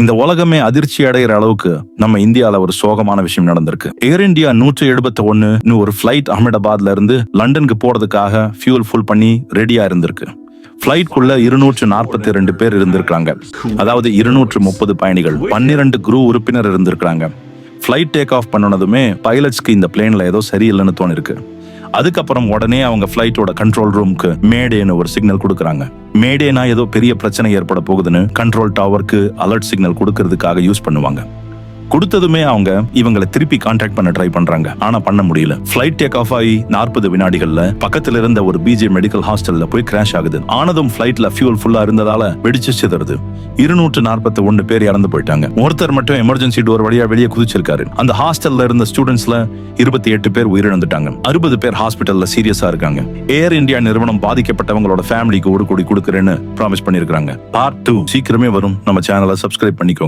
இந்த உலகமே அதிர்ச்சி அடைகிற அளவுக்கு நம்ம இந்தியால ஒரு சோகமான விஷயம் நடந்திருக்கு. ஏர் இந்தியா நூற்றி எழுபத்தி ஒன்னு ஒரு ஃபிளைட் அகமதாபாத்ல இருந்து லண்டனுக்கு போறதுக்காக ஃபியூல் ஃபுல் பண்ணி ரெடியா இருந்திருக்கு. ஃபிளைட்குள்ள இருநூற்று நாற்பத்தி ரெண்டு பேர் இருந்திருக்காங்க அதாவது இருநூற்று முப்பது பயணிகள் பன்னிரண்டு குரூ உறுப்பினர் இருந்திருக்காங்க ஃபிளைட் டேக் ஆஃப் பண்ணனதுமே பைலட்ஸ்க்கு இந்த பிளேன்ல ஏதோ சரியில்லைன்னு தோணிருக்கு. அதுக்கப்புறம் உடனே அவங்க ஃபிளைட்டோட கண்ட்ரோல் ரூம்க்கு மேடேன்னு ஒரு சிக்னல் கொடுக்குறாங்க. மேடேனா ஏதோ பெரிய பிரச்சனை ஏற்பட போகுதுன்னு கண்ட்ரோல் டவருக்கு அலர்ட் சிக்னல் கொடுக்கறதுக்காக யூஸ் பண்ணுவாங்க. கொடுத்ததுமே அவங்க இவங்களை திருப்பி கான்டாக்ட் பண்ண ட்ரை பண்றாங்க. ஆனா பண்ண முடியல. ஃபிளைட் டேக் ஆஃப் ஆகி நாற்பது வினாடிகள்ல பக்கத்துல இருந்த ஒரு பிஜே மெடிக்கல் ஹாஸ்டல்ல போய் கிராஷ் ஆகுது. ஆனதும் ஃபிளைட்ல ஃபியூல் ஃபுல்லா இருந்ததால வெடிச்சு சிதறுது. இருநூற்று நாற்பத்தி ஒன்று பேர் இறந்து போயிட்டாங்க. ஒருத்தர் மட்டும் எமர்ஜென்சி டோர் வழியா வெளியே குதிச்சிருக்காரு. அந்த ஹாஸ்டல்ல இருந்த ஸ்டூடெண்ட்ஸ்ல இருபத்தி எட்டு பேர் உயிரிழந்துட்டாங்க. அறுபது பேர் ஹாஸ்பிட்டல்ல சீரியஸா இருக்காங்க. ஏர் இந்தியா நிறுவனம் பாதிக்கப்பட்டவங்களோட ஃபேமிலிக்கு ஒரு கோடி கொடுக்குறேன்னு ப்ராமிஸ் பண்ணிருக்காங்க பார்ட் டூ சீக்கிரமே வரும். நம்ம சேனலை சப்ஸ்கிரைப் பண்ணிக்கோங்க.